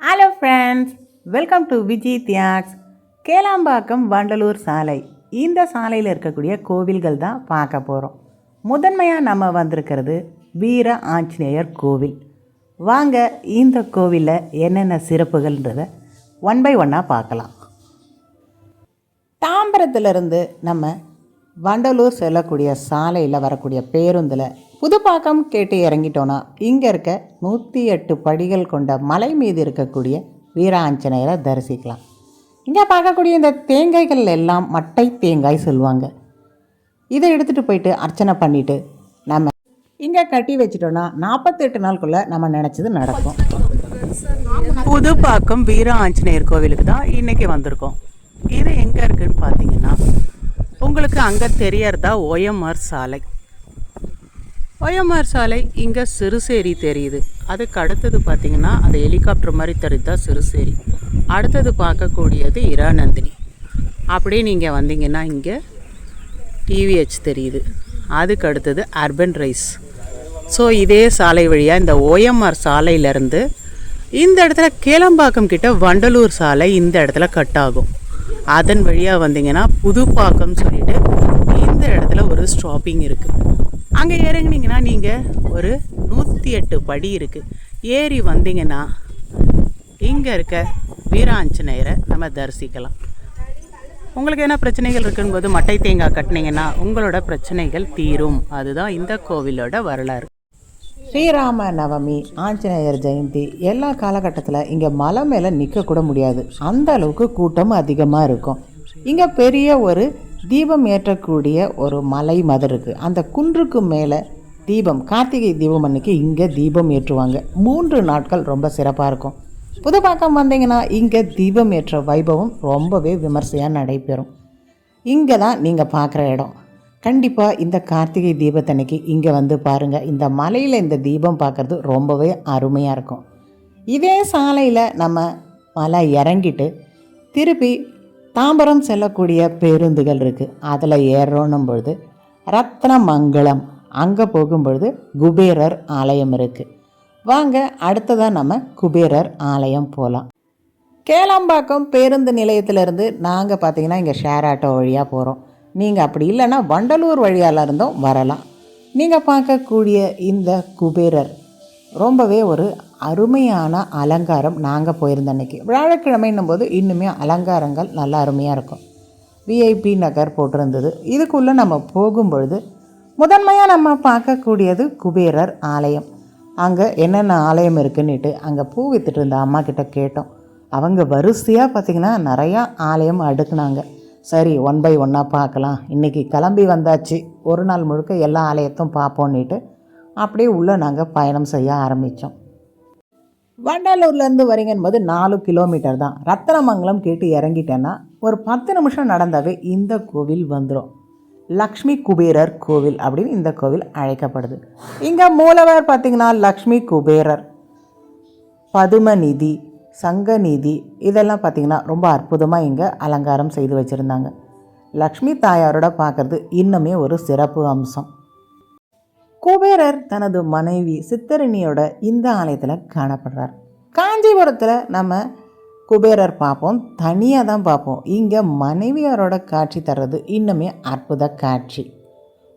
Hello friends welcome to Viji Thiyags Kelambakkam Vandalur சாலை இந்த சாலையில் இருக்கக்கூடிய கோவில்கள் தான் பார்க்க போகிறோம் முதன்மையாக நம்ம வந்திருக்கிறது வீர ஆஞ்சநேயர் கோவில். வாங்க இந்த கோவிலில் என்னென்ன சிறப்புகள்ன்றதை ஒன் பை ஒன்னாக பார்க்கலாம். தாம்பரத்திலிருந்து நம்ம வண்டலூர் செல்லக்கூடிய சாலையில் வரக்கூடிய பேருந்தில் புதுப்பாக்கம் கேட்டு இறங்கிட்டோன்னா இங்கே இருக்க நூற்றி எட்டு படிகள் கொண்ட மலை மீது இருக்கக்கூடிய வீராஞ்சனையரை தரிசிக்கலாம். இங்கே பார்க்கக்கூடிய இந்த தேங்காய்கள் எல்லாம் மட்டை தேங்காய் சொல்லுவாங்க. இதை எடுத்துகிட்டு போயிட்டு அர்ச்சனை பண்ணிவிட்டு நம்ம இங்கே கட்டி வச்சிட்டோன்னா நாற்பத்தெட்டு நாளுக்குள்ளே நம்ம நினச்சது நடக்கும். புதுப்பாக்கம் வீர ஆஞ்சநேயர் கோவிலுக்கு தான் இன்றைக்கி வந்திருக்கோம். இது எங்கே இருக்குதுன்னு பார்த்தீங்கன்னா உங்களுக்கு அங்கே தெரியறதா ஓஎம்ஆர் சாலை. ஓஎம்ஆர் சாலை இங்கே சிறுசேரி தெரியுது. அதுக்கு அடுத்தது பார்த்தீங்கன்னா அது ஹெலிகாப்டர் மாதிரி தெரியுதா? சிறுசேரி. அடுத்தது பார்க்கக்கூடியது இராநந்தினி. அப்படியே நீங்கள் வந்தீங்கன்னா இங்கே டிவிஹெச் தெரியுது. அதுக்கு அடுத்தது அர்பன் ரைஸ் ஸோ இதே சாலை வழியாக இந்த ஓஎம்ஆர் சாலையிலேருந்து இந்த இடத்துல கேளம்பாக்கம் கிட்ட வண்டலூர் சாலை இந்த இடத்துல கட் ஆகும். அதன் வழியாக வந்தீங்கன்னா புதுப்பாக்கம் சொல்லிட்டு இந்த இடத்துல ஒரு ஸ்டாப்பிங் இருக்குது அங்கே இறங்குனீங்கன்னா நீங்கள் ஒரு நூற்றி எட்டு படி இருக்குது ஏறி வந்தீங்கன்னா இங்கே இருக்க வீராஞ்சநேயரை நம்ம தரிசிக்கலாம். உங்களுக்கு என்ன பிரச்சனைகள் இருக்குன்னு போது மட்டை தேங்காய் கட்டினீங்கன்னா உங்களோட பிரச்சனைகள் தீரும். அதுதான் இந்த கோவிலோட வரலாறு. ஸ்ரீராம நவமி ஆஞ்சநேயர் ஜெயந்தி எல்லா காலகட்டத்தில் இங்கே மலை மேலே நிற்கக்கூட முடியாது. அந்த அளவுக்கு கூட்டம் அதிகமாக இருக்கும். இங்கே பெரிய ஒரு தீபம் ஏற்றக்கூடிய ஒரு மலை மதம் இருக்குது அந்த குன்றுக்கு மேலே தீபம் கார்த்திகை தீபம் அன்னைக்கு இங்கே தீபம் ஏற்றுவாங்க. மூன்று நாட்கள் ரொம்ப சிறப்பாக இருக்கும். புதுப்பாக்கம் வந்தீங்கன்னா இங்கே தீபம் ஏற்ற வைபவம் ரொம்பவே விமர்சையாக நடைபெறும். இங்கே தான் நீங்கள் பார்க்குற இடம். கண்டிப்பாக இந்த கார்த்திகை தீபத்தன்னைக்கு இங்கே வந்து பாருங்கள் இந்த மலையில் இந்த தீபம் பார்க்குறது ரொம்பவே அருமையாக இருக்கும். இதே சாலையில் நம்ம மலை இறங்கிட்டு திருப்பி தாம்பரம் செல்லக்கூடிய பேருந்துகள் இருக்குது அதில் ஏறணும் பொழுது ரத்னமங்கலம் அங்கே போகும்பொழுது குபேரர் ஆலயம் இருக்குது வாங்க அடுத்ததாக நம்ம குபேரர் ஆலயம் போகலாம் கேளாம்பாக்கம் பேருந்து நிலையத்திலேருந்து நாங்கள் பார்த்தீங்கன்னா இங்கே ஷேர் ஆட்டோ வழியாக போகிறோம் நீங்கள் அப்படி இல்லைன்னா வண்டலூர் வழியால் இருந்தும் வரலாம். நீங்கள் பார்க்கக்கூடிய இந்த குபேரர் ரொம்பவே ஒரு அருமையான அலங்காரம் நாங்கள் போயிருந்த அன்றைக்கி வியாழக்கிழமைன்னும் போது இன்னுமே அலங்காரங்கள் நல்லா அருமையாக இருக்கும். விஐபி நகர் போட்டிருந்தது. இதுக்குள்ளே நம்ம போகும்பொழுது முதன்மையாக நம்ம பார்க்கக்கூடியது குபேரர் ஆலயம். அங்கே என்னென்ன ஆலயம் இருக்குன்னுட்டு அங்கே பூ வித்துட்டு இருந்த அம்மா கிட்ட கேட்டோம். அவங்க வரிசையாக பார்த்திங்கன்னா நிறையா ஆலயம் அடுக்குனாங்க. சரி ஒன் பை ஒன்னாக பார்க்கலாம். இன்றைக்கி கிளம்பி வந்தாச்சு. ஒரு நாள் முழுக்க எல்லா ஆலயத்தும் பார்ப்போன்னிட்டு அப்படியே உள்ளே நாங்கள் பயணம் செய்ய ஆரம்பித்தோம் வண்டலூர்லேருந்து வரீங்கன்போது நாலு கிலோமீட்டர் தான். ரத்தனமங்கலம் கேட்டு இறங்கிட்டேன்னா ஒரு பத்து நிமிஷம் நடந்தாவே இந்த கோவில் வந்துடும் லக்ஷ்மி குபேரர் கோவில் அப்படின்னு இந்த கோவில் அழைக்கப்படுது. இங்கே மூலவர் பார்த்திங்கன்னா லக்ஷ்மி குபேரர் பதுமநிதி சங்கநிதி இதெல்லாம் பார்த்திங்கன்னா ரொம்ப அற்புதமாக இங்கே அலங்காரம் செய்து வச்சுருந்தாங்க. லக்ஷ்மி தாயாரோட பார்க்குறது இன்னுமே ஒரு சிறப்பு அம்சம். குபேரர் தனது மனைவி சித்தரிணியோட இந்த ஆலயத்தில் காணப்படுறார். காஞ்சிபுரத்தில் நம்ம குபேரர் பார்ப்போம் தனியாக தான் பார்ப்போம். இங்கே மனைவியாரோட காட்சி தர்றது இன்னுமே அற்புத காட்சி.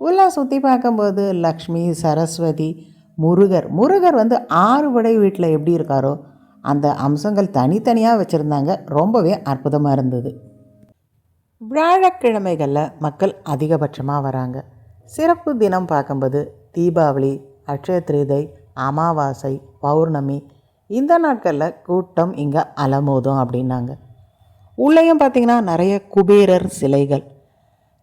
உள்ள சுற்றி பார்க்கும்போது லக்ஷ்மி சரஸ்வதி முருகர். முருகர் வந்து ஆறுபடை வீட்டில் எப்படி இருக்காரோ அந்த அம்சங்கள் தனித்தனியாக வச்சுருந்தாங்க. ரொம்பவே அற்புதமாக இருந்தது. வியாழக்கிழமைகளில் மக்கள் அதிகபட்சமாக வராங்க. சிறப்பு தினம் பார்க்கும்போது தீபாவளி அக்ஷயத்ரிதை திருதை அமாவாசை பௌர்ணமி இந்த நாட்களில் கூட்டம் இங்கே அலமோதும் அப்படின்னாங்க. உள்ளேயும் பார்த்திங்கன்னா நிறைய குபேரர் சிலைகள்.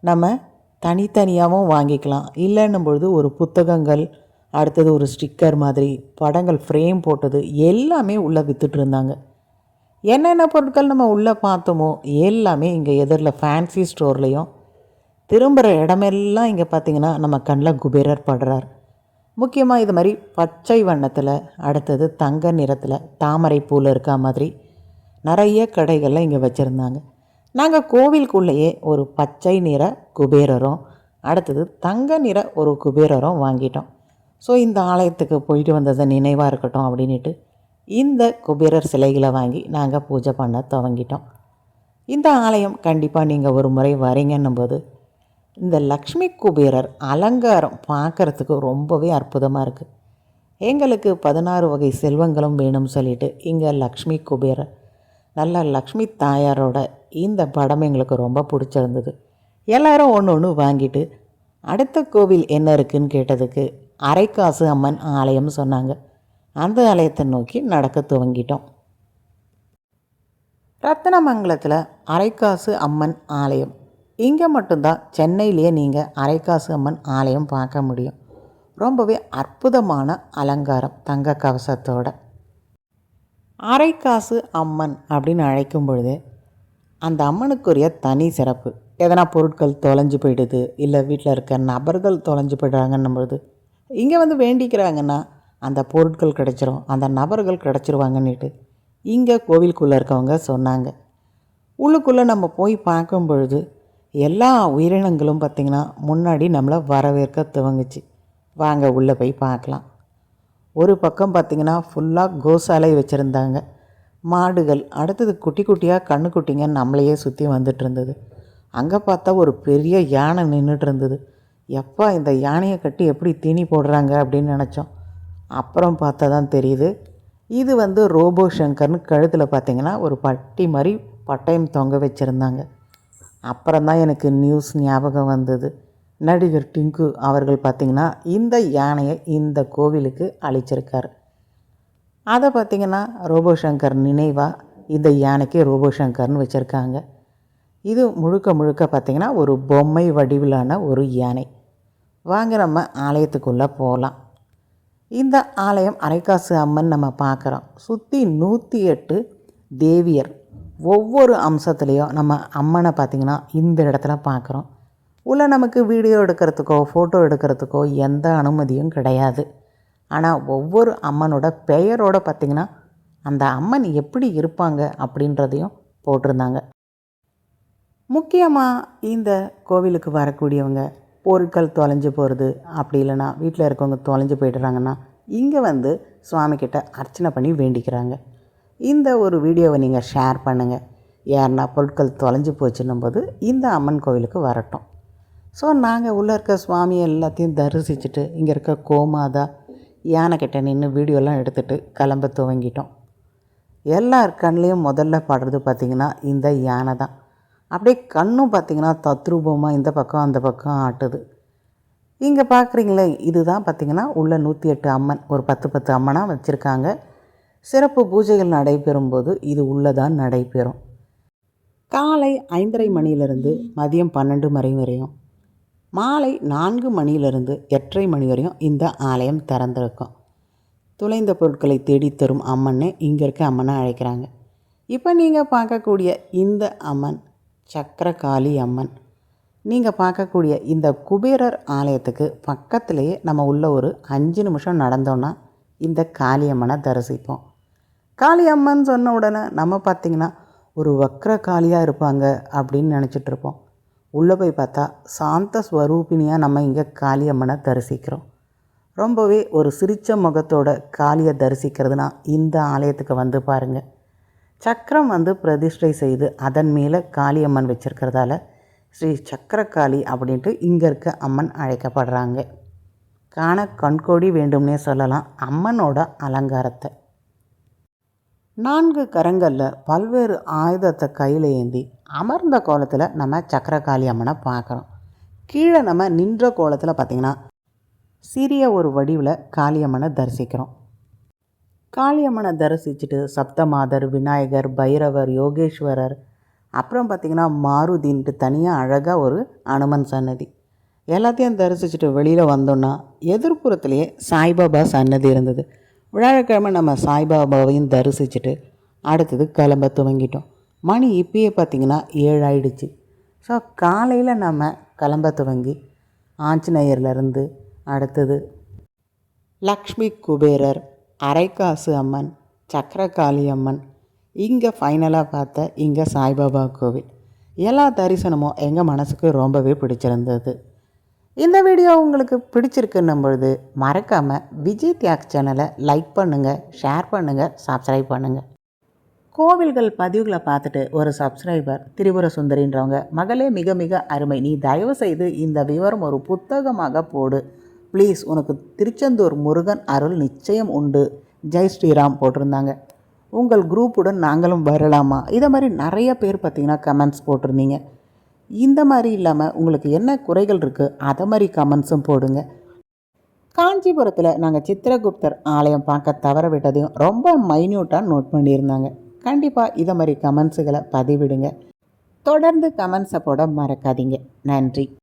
நம்ம தனித்தனியாகவும் வாங்கிக்கலாம். இல்லைன்னும் பொழுது ஒரு புத்தகங்கள் அடுத்தது ஒரு ஸ்டிக்கர் மாதிரி படங்கள் ஃப்ரேம் போட்டது எல்லாமே உள்ளே விற்றுட்டு இருந்தாங்க. என்னென்ன பொருட்கள் நம்ம உள்ளே பார்த்தோமோ எல்லாமே இங்கே எதிரில் ஃபேன்சி ஸ்டோர்லேயும் திரும்புகிற இடமெல்லாம் இங்கே பார்த்திங்கன்னா நம்ம கண்ணில் குபேரர் படுறார். முக்கியமாக இது மாதிரி பச்சை வண்ணத்தில் அடுத்தது தங்க நிறத்தில் தாமரை பூவில் இருக்கா மாதிரி நிறைய கடைகளில் இங்கே வச்சுருந்தாங்க. நாங்கள் கோவிலுக்குள்ளேயே ஒரு பச்சை நிற குபேரரும் அடுத்தது தங்க நிற ஒரு குபேரரும் வாங்கிட்டோம். ஸோ இந்த ஆலயத்துக்கு போயிட்டு வந்தது நினைவாக இருக்கட்டும் அப்படின்ட்டு இந்த குபேரர் சிலைகளை வாங்கி நாங்கள் பூஜை பண்ண துவங்கிட்டோம். இந்த ஆலயம் கண்டிப்பாக நீங்கள் ஒரு முறை வரீங்கன்னும் போது இந்த லக்ஷ்மி குபேரர் அலங்காரம் பார்க்குறதுக்கு ரொம்பவே அற்புதமாக இருக்குது எங்களுக்கு பதினாறு வகை செல்வங்களும் வேணும்னு சொல்லிட்டு இங்கே லக்ஷ்மி குபேரர் நல்ல லக்ஷ்மி தாயாரோட இந்த படம் எங்களுக்கு ரொம்ப பிடிச்சிருந்தது. எல்லாரும் ஒன்று ஒன்று வாங்கிட்டு அடுத்த கோவில் என்ன இருக்குன்னு கேட்டதுக்கு அரைக்காசு அம்மன் ஆலயம் சொன்னாங்க. அந்த ஆலயத்தை நோக்கி நடக்க துவங்கிட்டோம். ரத்தனமங்கலத்தில் அரைக்காசு அம்மன் ஆலயம் இங்கே மட்டும்தான் சென்னையிலேயே நீங்கள் அரைக்காசு அம்மன் ஆலயம் பார்க்க முடியும். ரொம்பவே அற்புதமான அலங்காரம் தங்க கவசத்தோட. அரைக்காசு அம்மன் அப்படின்னு அழைக்கும் பொழுது அந்த அம்மனுக்குரிய தனி சிறப்பு. எதனா பொருட்கள் தொலைஞ்சு போயிடுது இல்லை வீட்டில் இருக்க நபர்கள் தொலைஞ்சு போயிடுறாங்கன்னும் பொழுது இங்கே வந்து வேண்டிக்கிறாங்கன்னா அந்த பொருட்கள் கிடச்சிரும் அந்த நபர்கள் கிடச்சிருவாங்கன்னுட்டு இங்கே கோவிலுக்குள்ளே இருக்கவங்க சொன்னாங்க. உள்ளுக்குள்ளே நம்ம போய் பார்க்கும் பொழுது எல்லா உயிரினங்களும் பார்த்திங்கன்னா முன்னாடி நம்மளை வரவேற்க துவங்குச்சு. வாங்க உள்ளே போய் பார்க்கலாம். ஒரு பக்கம் பார்த்திங்கன்னா ஃபுல்லாக கோசாலை வச்சுருந்தாங்க. மாடுகள் அடுத்தது குட்டி குட்டியாக கண்ணு குட்டிங்க நம்மளையே சுற்றி வந்துட்டு இருந்தது அங்கே பார்த்தா ஒரு பெரிய யானை நின்றுட்டு இருந்தது எப்பா இந்த யானையை கட்டி எப்படி தீனி போடுறாங்க அப்படின்னு நினச்சோம். அப்புறம் பார்த்தா தான் தெரியுது. இது வந்து ரோபோ சங்கர்னு கழுத்தில் பார்த்திங்கன்னா ஒரு பட்டி மாதிரி பட்டயம் தொங்க வச்சுருந்தாங்க. அப்புறம் தான் எனக்கு நியூஸ் ஞாபகம் வந்தது. நடிகர் டிங்கு அவர்கள் பார்த்திங்கன்னா இந்த யானையை இந்த கோவிலுக்கு அழிச்சிருக்கார். அதை பார்த்திங்கன்னா ரோபோ சங்கர் நினைவாக இந்த யானைக்கு ரோபோ சங்கர்னு வச்சுருக்காங்க. இது முழுக்க முழுக்க பார்த்திங்கன்னா ஒரு பொம்மை வடிவிலான ஒரு யானை. வாங்க நம்ம ஆலயத்துக்குள்ளே போகலாம் இந்த ஆலயம் அரைக்காசு அம்மன் நம்ம பார்க்குறோம் சுற்றி நூற்றி எட்டு தேவியர். ஒவ்வொரு அம்சத்துலேயும் நம்ம அம்மனை பார்த்திங்கன்னா இந்த இடத்துல பார்க்குறோம். உள்ள நமக்கு வீடியோ எடுக்கிறதுக்கோ ஃபோட்டோ எடுக்கிறதுக்கோ எந்த அனுமதியும் கிடையாது. ஆனால் ஒவ்வொரு அம்மனோட பெயரோட பார்த்திங்கன்னா அந்த அம்மன் எப்படி இருப்பாங்க அப்படின்றதையும் போட்டிருந்தாங்க. முக்கியமாக இந்த கோவிலுக்கு வரக்கூடியவங்க பொருட்கள் தொலைஞ்சு போகிறது அப்படி இல்லைன்னா வீட்டில் இருக்கவங்க தொலைஞ்சு போயிடுறாங்கன்னா இங்கே வந்து சுவாமிக்கிட்ட அர்ச்சனை பண்ணி வேண்டிக்கிறாங்க. இந்த ஒரு வீடியோவை நீங்கள் ஷேர் பண்ணுங்கள் யாருன்னா பொருட்கள் தொலைஞ்சு போச்சுன்னும் போது இந்த அம்மன் கோவிலுக்கு வரட்டும். ஸோ நாங்கள் உள்ளே இருக்க சுவாமி எல்லாத்தையும் தரிசிச்சுட்டு இங்கே இருக்க கோமாதா யானைக்கிட்ட நின்று வீடியோலாம் எடுத்துகிட்டு கிளம்ப துவங்கிட்டோம். எல்லார் கண்லேயும் முதல்ல படுறது பார்த்திங்கன்னா இந்த யானை தான். அப்படியே கண்ணும் பார்த்திங்கன்னா தத்ரூபமாக இந்த பக்கம் அந்த பக்கம் ஆட்டுது. இங்கே பார்க்குறீங்களே இதுதான் பார்த்திங்கன்னா உள்ள நூற்றி எட்டு அம்மன் ஒரு பத்து பத்து அம்மனாக வச்சுருக்காங்க. சிறப்பு பூஜைகள் நடைபெறும் போது இது உள்ளதான் நடைபெறும். காலை ஐந்தரை மணியிலிருந்து மதியம் பன்னெண்டு மணி வரையும் மாலை நான்கு மணியிலிருந்து எட்டரை மணி வரையும் இந்த ஆலயம் திறந்திருக்கும். துளைந்த பொருட்களை தேடித் தரும் அம்மன்னு இங்கே இருக்க அம்மனை அழைக்கிறாங்க. இப்போ நீங்கள் பார்க்கக்கூடிய இந்த அம்மன் சக்கரகாளி அம்மன் நீங்கள் பார்க்கக்கூடிய இந்த குபேரர் ஆலயத்துக்கு பக்கத்துலேயே நம்ம உள்ள ஒரு அஞ்சு நிமிஷம் நடந்தோன்னா இந்த காளியம்மனை தரிசிப்போம். காளியம்மன் சொன்ன உடனே நம்ம பார்த்திங்கன்னா ஒரு வக்ர காளியாக இருப்பாங்க அப்படின்னு நினச்சிட்டு இருப்போம். உள்ளே போய் பார்த்தா சாந்த ஸ்வரூபினியாக நம்ம இங்கே காளியம்மனை தரிசிக்கிறோம். ரொம்பவே ஒரு சிரித்த முகத்தோட காளியை தரிசிக்கிறதுனா இந்த ஆலயத்துக்கு வந்து பாருங்கள் சக்கரம் வந்து பிரதிஷ்டை செய்து அதன் மேலே காளியம்மன் வச்சுருக்கிறதால ஸ்ரீ சக்கரகாளி அப்படின்ட்டு இங்கே இருக்க அம்மன் அழைக்கப்படுறாங்க. காண கண்கோடி வேண்டும்னே சொல்லலாம். அம்மனோட அலங்காரத்தை. நான்கு கரங்களில் பல்வேறு ஆயுதத்தை கையில் ஏந்தி அமர்ந்த கோலத்தில் நம்ம சக்கரகாளி அம்மனை பார்க்குறோம். கீழே நம்ம நின்ற கோலத்தில் பார்த்திங்கன்னா சிறிய ஒரு வடிவில் காளியம்மனை தரிசிக்கிறோம். காளியம்மனை தரிசிச்சுட்டு சப்தமாதர் விநாயகர் பைரவர் யோகேஸ்வரர் அப்புறம் பார்த்திங்கன்னா மாருதின்ட்டு தனியாக அழகாக ஒரு அனுமன் சன்னதி. எல்லாத்தையும் தரிசிச்சுட்டு வெளியில் வந்தோன்னா எதிர்ப்புறத்துலேயே சாய்பாபா சன்னதி இருந்தது. வியாழக்கிழமை நம்ம சாய்பாபாவையும் தரிசிச்சுட்டு அடுத்தது கிளம்ப துவங்கிட்டோம். மணி இப்பயே பார்த்திங்கன்னா ஏழு ஆயிடுச்சு ஸோ காலையில் நம்ம கிளம்ப துவங்கி ஆஞ்சநேயர்லேருந்து அடுத்தது லக்ஷ்மி குபேரர் அரைக்காசு அம்மன் சக்கரகாளி அம்மன் இங்கே ஃபைனலாக பார்த்த இங்கே சாய்பாபா கோவில். எல்லா தரிசனமும் எங்கள் மனசுக்கு ரொம்பவே பிடிச்சிருந்தது. இந்த வீடியோ உங்களுக்கு பிடிச்சிருக்குன்னும் பொழுது மறக்காமல் விஜய் தியாக் சேனலை லைக் பண்ணுங்கள் ஷேர் பண்ணுங்கள் சப்ஸ்கிரைப் பண்ணுங்கள் கோவில்கள் பதிவுகளை பார்த்துட்டு ஒரு சப்ஸ்கிரைபர் திரிபுர சுந்தரின்றவங்க மகளே மிக மிக அருமை. நீ தயவு செய்து இந்த விவரம் ஒரு புத்தகமாக போடு. ப்ளீஸ் உனக்கு திருச்செந்தூர் முருகன் அருள் நிச்சயம் உண்டு. ஜெய் ஸ்ரீராம் போட்டிருந்தாங்க. உங்கள் குரூப்புடன் நாங்களும் வரலாமா? இதை மாதிரி நிறைய பேர் பார்த்தீங்கன்னா கமெண்ட்ஸ் போட்டிருந்தீங்க. இந்த மாதிரி இல்லாமல் உங்களுக்கு என்ன குறைகள் இருக்குது அதை மாதிரி கமெண்ட்ஸும் போடுங்க. காஞ்சிபுரத்தில் நாங்கள் சித்திரகுப்தர் ஆலயம் பார்க்க தவற விட்டதையும் ரொம்ப மைன்யூட்டாக நோட் பண்ணியிருந்தாங்க. கண்டிப்பாக இதை மாதிரி கமெண்ட்ஸுகளை பதிவிடுங்க. தொடர்ந்து கமெண்ட்ஸை போட மறக்காதீங்க. நன்றி.